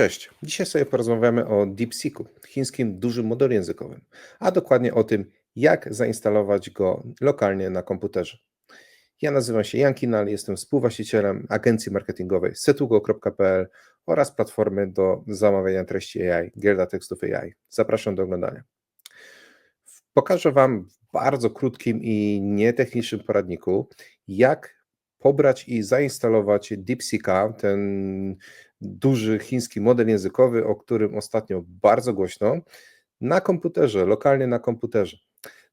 Cześć. Dzisiaj sobie porozmawiamy o DeepSeeku, chińskim dużym modelu językowym, a dokładnie o tym, jak zainstalować go lokalnie na komputerze. Ja nazywam się Jan Kinal, jestem współwłaścicielem agencji marketingowej setugo.pl oraz platformy do zamawiania treści AI, Gierda Tekstów AI. Zapraszam do oglądania. Pokażę Wam w bardzo krótkim i nietechnicznym poradniku, jak pobrać i zainstalować DeepSeeka, ten duży chiński model językowy, o którym ostatnio bardzo głośno, na komputerze, lokalnie na komputerze.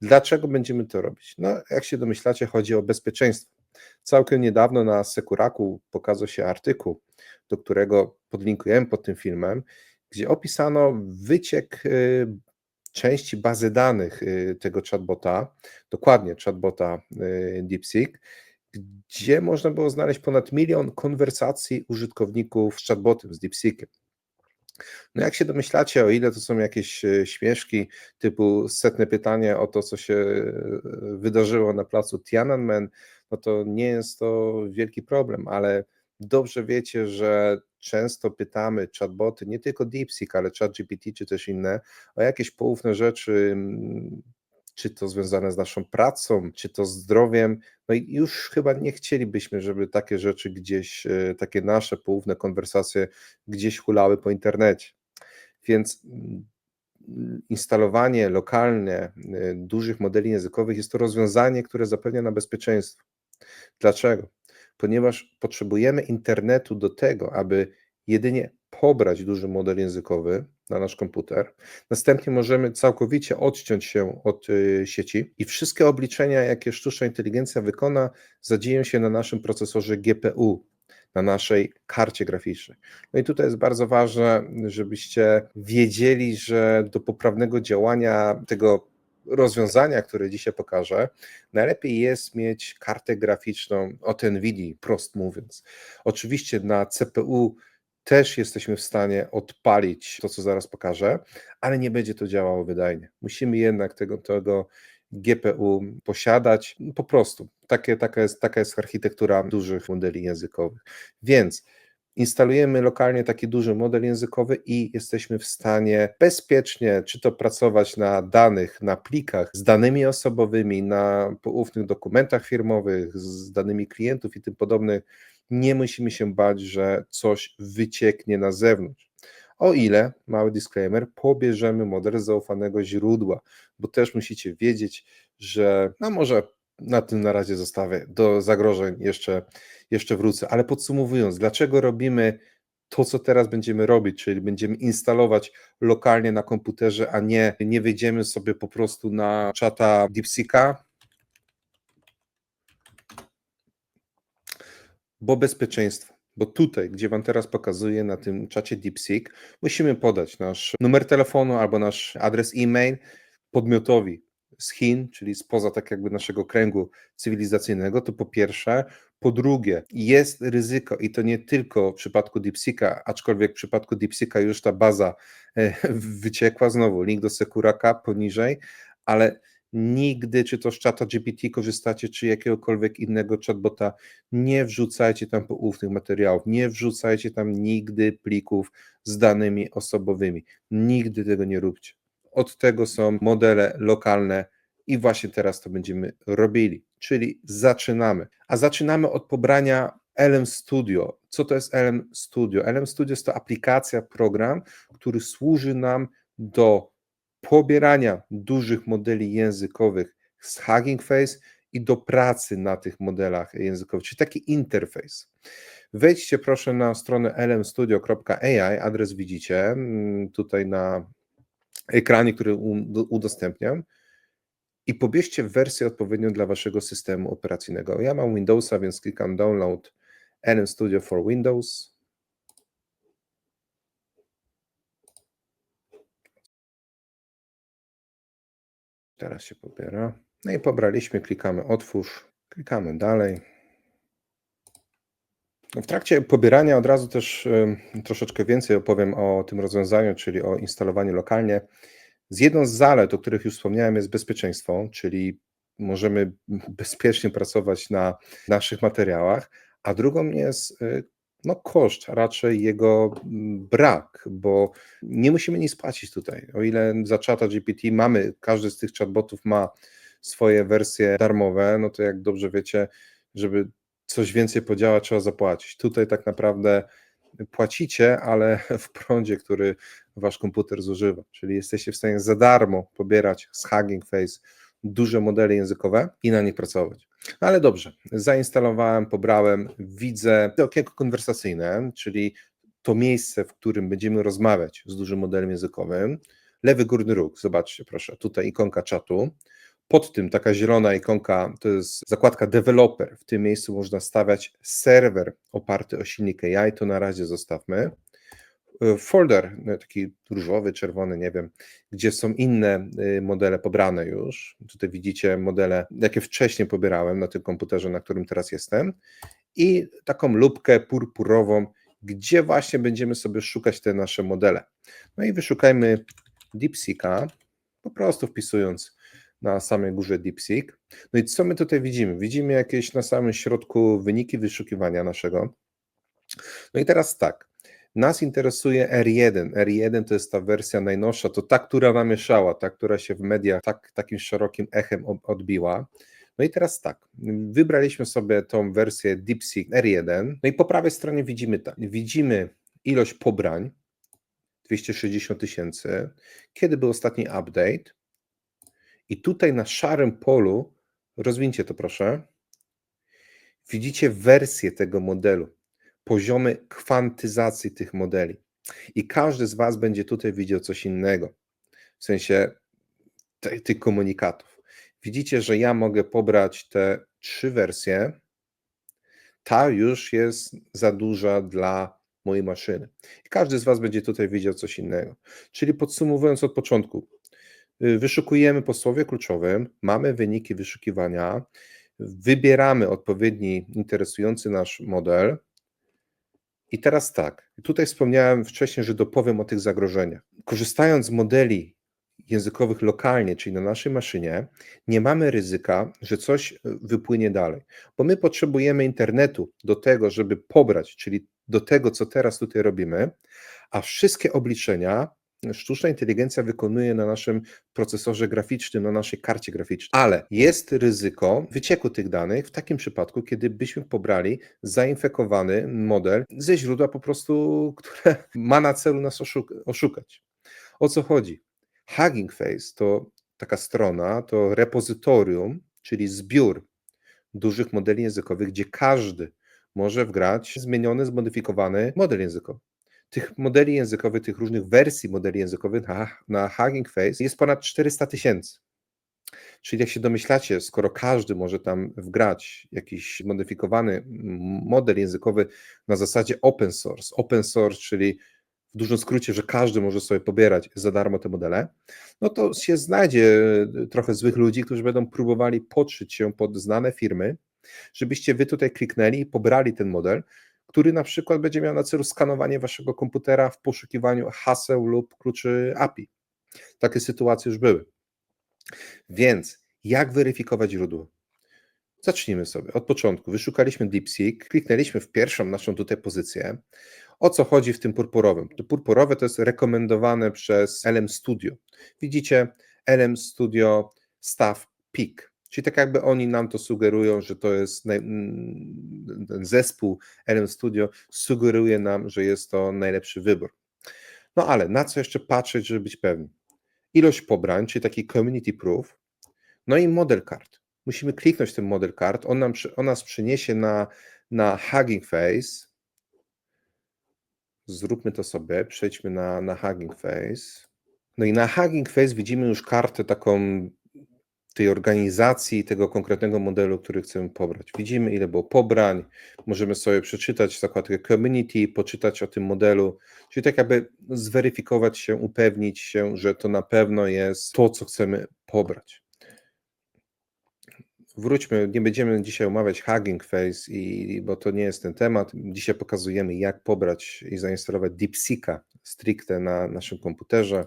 Dlaczego będziemy to robić? No, jak się domyślacie, chodzi o bezpieczeństwo. Całkiem niedawno na Sekuraku pokazał się artykuł, do którego podlinkujemy pod tym filmem, gdzie opisano wyciek y, części bazy danych y, tego chatbota, dokładnie chatbota y, DeepSeek, gdzie można było znaleźć ponad milion konwersacji użytkowników z chatbotem, z DeepSeekiem. No jak się domyślacie, o ile to są jakieś e, śmieszki typu setne pytanie o to, co się e, wydarzyło na placu Tiananmen, no to nie jest to wielki problem, ale dobrze wiecie, że często pytamy chatboty, nie tylko DeepSeek, ale ChatGPT czy też inne, o jakieś poufne rzeczy, czy to związane z naszą pracą, czy to zdrowiem. No i już chyba nie chcielibyśmy, żeby takie rzeczy gdzieś, e, takie nasze poufne konwersacje gdzieś hulały po internecie. Więc mm, instalowanie lokalne e, dużych modeli językowych jest to rozwiązanie, które zapewnia nam bezpieczeństwo. Dlaczego? Ponieważ potrzebujemy internetu do tego, aby jedynie pobrać duży model językowy, na nasz komputer. Następnie możemy całkowicie odciąć się od y, sieci i wszystkie obliczenia, jakie sztuczna inteligencja wykona, zadzieją się na naszym procesorze GPU, na naszej karcie graficznej. No i tutaj jest bardzo ważne, żebyście wiedzieli, że do poprawnego działania tego rozwiązania, które dzisiaj pokażę, najlepiej jest mieć kartę graficzną od NVIDIA, prost mówiąc. Oczywiście na CPU też jesteśmy w stanie odpalić to, co zaraz pokażę, ale nie będzie to działało wydajnie. Musimy jednak tego, tego GPU posiadać po prostu. Takie, taka, jest, taka jest architektura dużych modeli językowych. Więc instalujemy lokalnie taki duży model językowy i jesteśmy w stanie bezpiecznie, czy to pracować na danych, na plikach z danymi osobowymi, na poufnych dokumentach firmowych, z danymi klientów i tym podobnych nie musimy się bać, że coś wycieknie na zewnątrz. O ile, mały disclaimer, pobierzemy model zaufanego źródła, bo też musicie wiedzieć, że no może na tym na razie zostawię, do zagrożeń jeszcze, jeszcze wrócę. Ale podsumowując, dlaczego robimy to, co teraz będziemy robić, czyli będziemy instalować lokalnie na komputerze, a nie, nie wyjdziemy sobie po prostu na czata DeepSeeka, bo bezpieczeństwo. Bo tutaj, gdzie Wam teraz pokazuję na tym czacie DeepSeek, musimy podać nasz numer telefonu albo nasz adres e-mail podmiotowi z Chin, czyli spoza tak jakby naszego kręgu cywilizacyjnego, to po pierwsze. Po drugie, jest ryzyko i to nie tylko w przypadku DeepSeeka, aczkolwiek w przypadku DeepSeeka już ta baza e, wyciekła, znowu link do Sekuraka poniżej, ale Nigdy, czy to z czata GPT korzystacie, czy jakiegokolwiek innego chatbota, nie wrzucajcie tam poufnych materiałów, nie wrzucajcie tam nigdy plików z danymi osobowymi. Nigdy tego nie róbcie. Od tego są modele lokalne i właśnie teraz to będziemy robili, czyli zaczynamy. A zaczynamy od pobrania LM Studio. Co to jest LM Studio? LM Studio jest to aplikacja, program, który służy nam do pobierania dużych modeli językowych z Hugging Face i do pracy na tych modelach językowych, czyli taki interfejs. Wejdźcie proszę na stronę lmstudio.ai, adres widzicie mm, tutaj na ekranie, który udostępniam i pobierzcie wersję odpowiednią dla waszego systemu operacyjnego. Ja mam Windowsa, więc klikam download LM Studio for Windows Teraz się pobiera. No i pobraliśmy, klikamy otwórz, klikamy dalej. W trakcie pobierania od razu też troszeczkę więcej opowiem o tym rozwiązaniu, czyli o instalowaniu lokalnie. Z jedną z zalet, o których już wspomniałem, jest bezpieczeństwo, czyli możemy bezpiecznie pracować na naszych materiałach, a drugą jest y, No koszt, raczej jego mm, brak, bo nie musimy nic płacić tutaj. O ile za czata GPT mamy, każdy z tych chatbotów ma swoje wersje darmowe, no to jak dobrze wiecie, żeby coś więcej podziała, trzeba zapłacić. Tutaj tak naprawdę płacicie, ale w prądzie, który wasz komputer zużywa. Czyli jesteście w stanie za darmo pobierać z Hugging Face duże modele językowe i na nich pracować. Ale dobrze, zainstalowałem, pobrałem, widzę okienko konwersacyjne, czyli to miejsce, w którym będziemy rozmawiać z dużym modelem językowym. Lewy górny róg, zobaczcie proszę, tutaj ikonka czatu. Pod tym taka zielona ikonka to jest zakładka developer. W tym miejscu można stawiać serwer oparty o silnik AI, to na razie zostawmy. Folder no, taki różowy, czerwony, nie wiem, gdzie są inne y, modele pobrane już. Tutaj widzicie modele, jakie wcześniej pobierałem na tym komputerze, na którym teraz jestem. I taką lubkę purpurową, gdzie właśnie będziemy sobie szukać te nasze modele. No i wyszukajmy DeepSeeka, po prostu wpisując na samej górze DeepSeek. No i co my tutaj widzimy? Widzimy jakieś na samym środku wyniki wyszukiwania naszego. No i teraz tak, nas interesuje R1. R1 to jest ta wersja najnowsza, to ta, która namieszała, ta, która się w mediach tak, takim szerokim echem odbiła. No i teraz tak, wybraliśmy sobie tą wersję DeepSeek R1, no i po prawej stronie widzimy tak, widzimy ilość pobrań, 260 tysięcy, kiedy był ostatni update? I tutaj na szarym polu, rozwincie to proszę, widzicie wersję tego modelu poziomy kwantyzacji tych modeli. I każdy z Was będzie tutaj widział coś innego, w sensie te, tych komunikatów. Widzicie, że ja mogę pobrać te trzy wersje. Ta już jest za duża dla mojej maszyny. I każdy z Was będzie tutaj widział coś innego. Czyli podsumowując od początku, y, wyszukujemy po słowie kluczowym, mamy wyniki wyszukiwania, wybieramy odpowiedni interesujący nasz model, i teraz tak, tutaj wspomniałem wcześniej, że dopowiem o tych zagrożeniach. Korzystając z modeli językowych lokalnie, czyli na naszej maszynie, nie mamy ryzyka, że coś e, wypłynie dalej, bo my potrzebujemy internetu do tego, żeby pobrać, czyli do tego, co teraz tutaj robimy, a wszystkie obliczenia sztuczna inteligencja wykonuje na naszym procesorze graficznym, na naszej karcie graficznej, ale jest ryzyko wycieku tych danych w takim przypadku, kiedy byśmy pobrali zainfekowany model ze źródła po prostu, które ma na celu nas oszukać. O co chodzi? Hugging Face to taka strona, to repozytorium, czyli zbiór dużych modeli językowych, gdzie każdy może wgrać zmieniony, zmodyfikowany model językowy tych modeli językowych, tych różnych wersji modeli językowych na, na Hugging Face jest ponad 400 tysięcy. Czyli jak się domyślacie, skoro każdy może tam wgrać jakiś modyfikowany model językowy na zasadzie open source, open source, czyli w dużym skrócie, że każdy może sobie pobierać za darmo te modele, no to się znajdzie trochę złych ludzi, którzy będą próbowali podszyć się pod znane firmy, żebyście wy tutaj kliknęli i pobrali ten model, który na przykład będzie miał na celu skanowanie waszego komputera w poszukiwaniu haseł lub kluczy API. Takie sytuacje już były. Więc jak weryfikować źródło? Zacznijmy sobie od początku. Wyszukaliśmy DeepSeek, kliknęliśmy w pierwszą naszą tutaj pozycję. O co chodzi w tym purpurowym? To purpurowe to jest rekomendowane przez LM Studio. Widzicie LM Studio Staff Peak. Czyli tak jakby oni nam to sugerują, że to jest naj... Ten zespół LM Studio sugeruje nam, że jest to najlepszy wybór. No ale na co jeszcze patrzeć, żeby być pewni? Ilość pobrań, czyli taki community proof, no i model card. Musimy kliknąć ten model card, on, nam, on nas przyniesie na, na Hugging Face. Zróbmy to sobie, przejdźmy na, na Hugging Face. No i na Hugging Face widzimy już kartę taką tej organizacji, tego konkretnego modelu, który chcemy pobrać. Widzimy, ile było pobrań, możemy sobie przeczytać zakładkę community, poczytać o tym modelu, czyli tak jakby zweryfikować się, upewnić się, że to na pewno jest to, co chcemy pobrać. Wróćmy, nie będziemy dzisiaj omawiać Hugging Face, i, bo to nie jest ten temat. Dzisiaj pokazujemy, jak pobrać i zainstalować DeepSeeka stricte na naszym komputerze.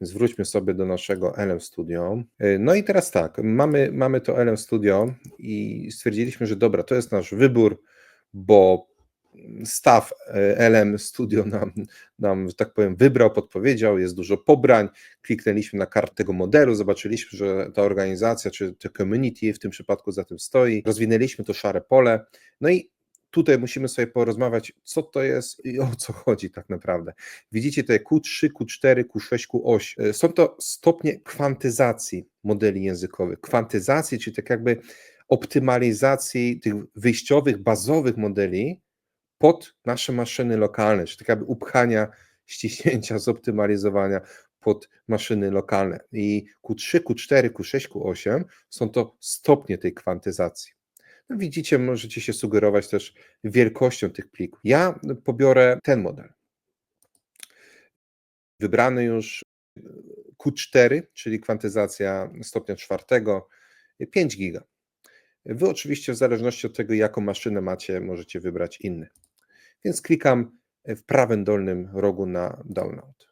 Więc wróćmy sobie do naszego LM Studio. Y, no i teraz tak, mamy, mamy to LM Studio i stwierdziliśmy, że dobra, to jest nasz wybór, bo staw e, LM Studio nam, nam, że tak powiem, wybrał, podpowiedział, jest dużo pobrań, kliknęliśmy na kartę tego modelu, zobaczyliśmy, że ta organizacja, czy to community w tym przypadku za tym stoi, rozwinęliśmy to szare pole, no i tutaj musimy sobie porozmawiać, co to jest i o co chodzi tak naprawdę. Widzicie tutaj Q3, Q4, Q6, Q8. Są to stopnie kwantyzacji modeli językowych. Kwantyzacji, czyli tak jakby optymalizacji tych wyjściowych, bazowych modeli pod nasze maszyny lokalne, czyli tak jakby upchania, ściśnięcia, zoptymalizowania pod maszyny lokalne. I Q3, Q4, Q6, Q8 są to stopnie tej kwantyzacji. Widzicie, możecie się sugerować też wielkością tych plików. Ja pobiorę ten model. Wybrany już Q4, czyli kwantyzacja stopnia czwartego, 5 giga. Wy oczywiście w zależności od tego, jaką maszynę macie, możecie wybrać inny. Więc klikam w prawym dolnym rogu na download.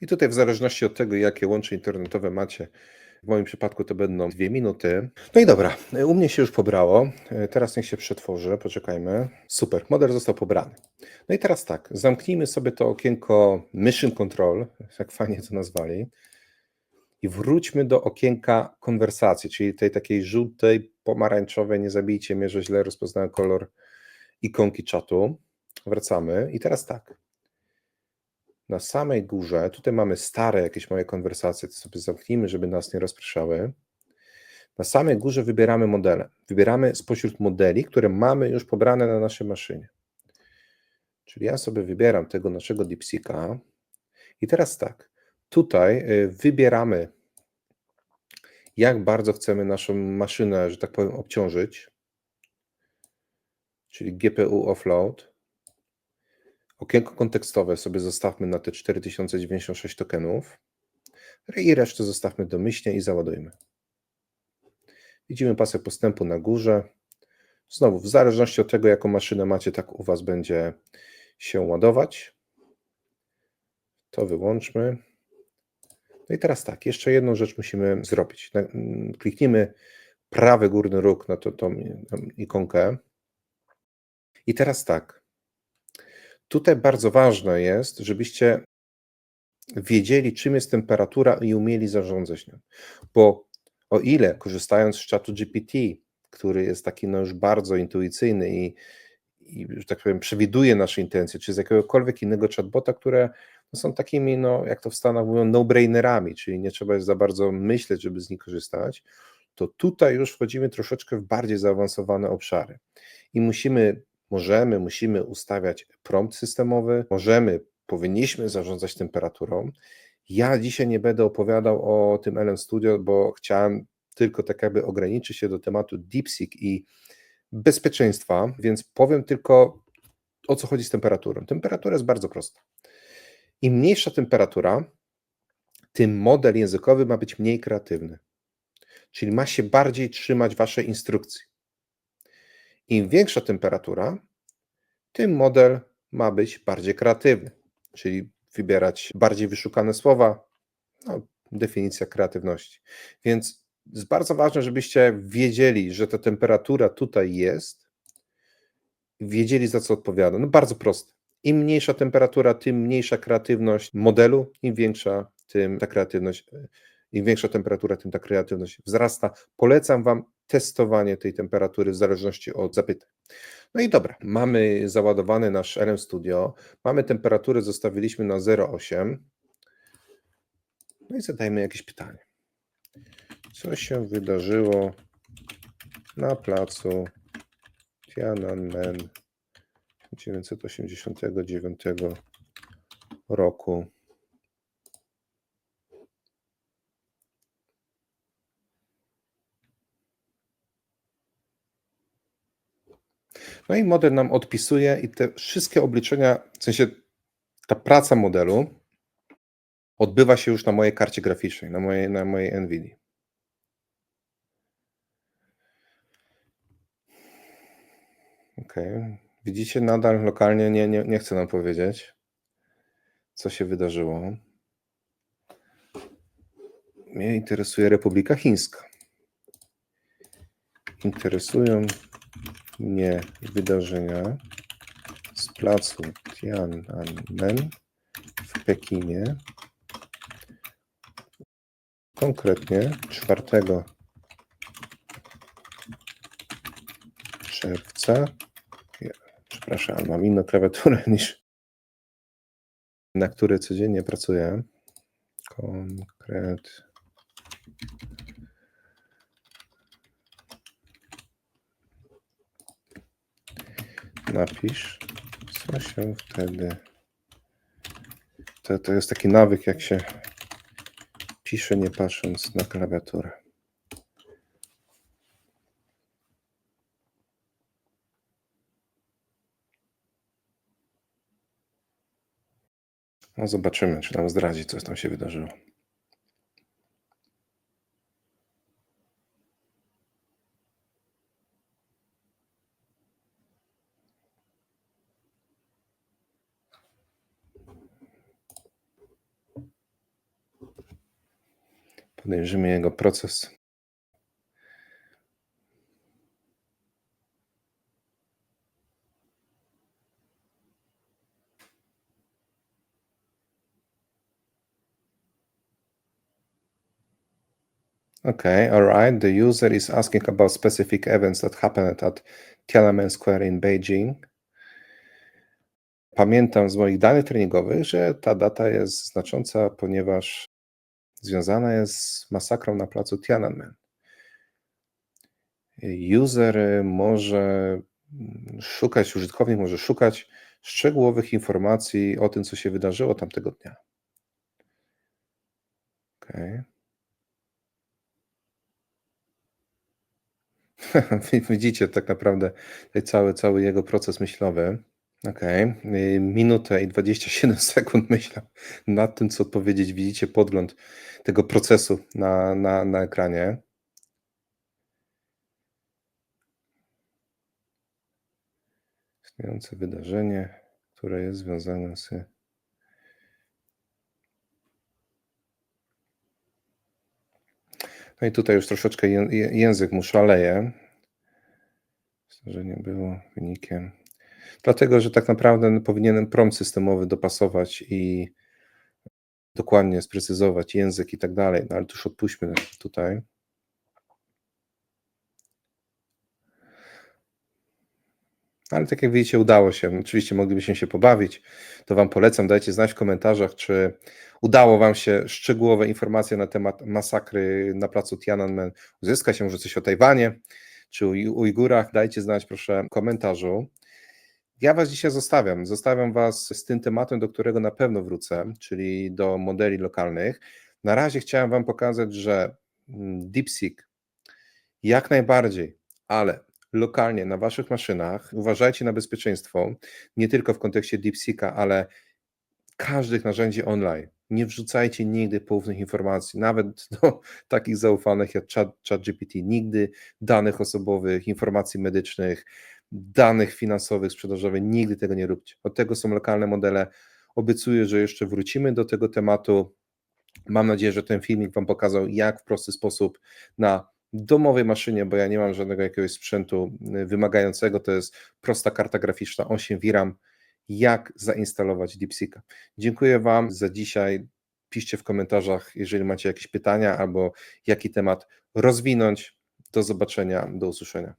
I tutaj w zależności od tego, jakie łącze internetowe macie, w moim przypadku to będą dwie minuty. No i dobra, u mnie się już pobrało. Teraz niech się przetworzy, poczekajmy. Super, model został pobrany. No i teraz tak, zamknijmy sobie to okienko Mission Control, jak fajnie to nazwali, i wróćmy do okienka konwersacji, czyli tej takiej żółtej, pomarańczowej, nie zabijcie mnie, że źle rozpoznałem kolor ikonki czatu. Wracamy i teraz tak. Na samej górze, tutaj mamy stare jakieś moje konwersacje, to sobie zamknijmy, żeby nas nie rozpraszały. Na samej górze wybieramy modele. Wybieramy spośród modeli, które mamy już pobrane na naszej maszynie. Czyli ja sobie wybieram tego naszego DeepSeeka i teraz tak, tutaj wybieramy, jak bardzo chcemy naszą maszynę, że tak powiem, obciążyć, czyli GPU offload. Okienko kontekstowe sobie zostawmy na te 4096 tokenów i resztę zostawmy domyślnie i załadujmy. Widzimy pasek postępu na górze. Znowu, w zależności od tego, jaką maszynę macie, tak u Was będzie się ładować. To wyłączmy. No i teraz tak, jeszcze jedną rzecz musimy zrobić. Kliknijmy prawy górny róg na to, tą ikonkę. I teraz tak, Tutaj bardzo ważne jest, żebyście wiedzieli, czym jest temperatura i umieli zarządzać nią. Bo o ile korzystając z czatu GPT, który jest taki no już bardzo intuicyjny i, i że tak powiem, przewiduje nasze intencje, czy z jakiegokolwiek innego chatbota, które no, są takimi, no, jak to w Stanach mówią, no-brainerami, czyli nie trzeba za bardzo myśleć, żeby z nich korzystać, to tutaj już wchodzimy troszeczkę w bardziej zaawansowane obszary. I musimy możemy, musimy ustawiać prompt systemowy, możemy, powinniśmy zarządzać temperaturą. Ja dzisiaj nie będę opowiadał o tym LM Studio, bo chciałem tylko tak jakby ograniczyć się do tematu DeepSeek i bezpieczeństwa, więc powiem tylko o co chodzi z temperaturą. Temperatura jest bardzo prosta. Im mniejsza temperatura, tym model językowy ma być mniej kreatywny. Czyli ma się bardziej trzymać waszej instrukcji. Im większa temperatura, tym model ma być bardziej kreatywny, czyli wybierać bardziej wyszukane słowa, no, definicja kreatywności. Więc jest bardzo ważne, żebyście wiedzieli, że ta temperatura tutaj jest, wiedzieli za co odpowiada. No bardzo proste. Im mniejsza temperatura, tym mniejsza kreatywność modelu, im większa tym ta kreatywność, im większa temperatura, tym ta kreatywność wzrasta. Polecam Wam testowanie tej temperatury w zależności od zapytań. No i dobra, mamy załadowany nasz RM Studio, mamy temperaturę, zostawiliśmy na 0,8. No i zadajmy jakieś pytanie. Co się wydarzyło na placu Tiananmen 1989 roku? No i model nam odpisuje i te wszystkie obliczenia, w sensie ta praca modelu odbywa się już na mojej karcie graficznej, na mojej, na mojej NVIDIA. Ok, widzicie, nadal lokalnie nie, nie, nie chcę nam powiedzieć, co się wydarzyło. Mnie interesuje Republika Chińska. Interesują mnie wydarzenia z placu Tiananmen w Pekinie, konkretnie 4 czerwca. Przepraszam, mam inną klawiaturę niż na której codziennie pracuję. Konkret. Napisz, co się wtedy. To, to jest taki nawyk, jak się pisze, nie patrząc na klawiaturę. No zobaczymy, czy nam zdradzi, co tam się wydarzyło. Podejrzymy jego proces. Okay, all right. The user is asking about specific events that happened at Tiananmen Square in Beijing. Pamiętam z moich danych treningowych, że ta data jest znacząca, ponieważ związana jest z masakrą na placu Tiananmen. User może szukać, użytkownik może szukać szczegółowych informacji o tym, co się wydarzyło tamtego dnia. Okay. Widzicie tak naprawdę cały, cały jego proces myślowy. Okej, okay. minutę i 27 sekund myślę nad tym, co odpowiedzieć. Widzicie podgląd tego procesu na, na, na ekranie. Istniejące wydarzenie, które jest związane z. No i tutaj już troszeczkę język mu szaleje. Że nie było wynikiem. Dlatego, że tak naprawdę powinienem prompt systemowy dopasować i dokładnie sprecyzować język i tak dalej, no ale to już odpuśćmy tutaj. Ale tak jak widzicie, udało się. Oczywiście moglibyśmy się pobawić. To Wam polecam. Dajcie znać w komentarzach, czy udało Wam się szczegółowe informacje na temat masakry na placu Tiananmen uzyskać. Może coś o Tajwanie, czy Ujgurach. Dajcie znać proszę w komentarzu. Ja Was dzisiaj zostawiam. Zostawiam Was z tym tematem, do którego na pewno wrócę, czyli do modeli lokalnych. Na razie chciałem Wam pokazać, że DeepSeek jak najbardziej, ale lokalnie na Waszych maszynach uważajcie na bezpieczeństwo, nie tylko w kontekście DeepSeeka, ale każdych narzędzi online. Nie wrzucajcie nigdy poufnych informacji, nawet do takich zaufanych jak ChatGPT. Nigdy danych osobowych, informacji medycznych, danych finansowych, sprzedażowych. Nigdy tego nie róbcie. Od tego są lokalne modele. Obiecuję, że jeszcze wrócimy do tego tematu. Mam nadzieję, że ten filmik Wam pokazał, jak w prosty sposób na domowej maszynie, bo ja nie mam żadnego jakiegoś sprzętu wymagającego, to jest prosta karta graficzna 8 VRAM, jak zainstalować DeepSeeka. Dziękuję Wam za dzisiaj. Piszcie w komentarzach, jeżeli macie jakieś pytania albo jaki temat rozwinąć. Do zobaczenia, do usłyszenia.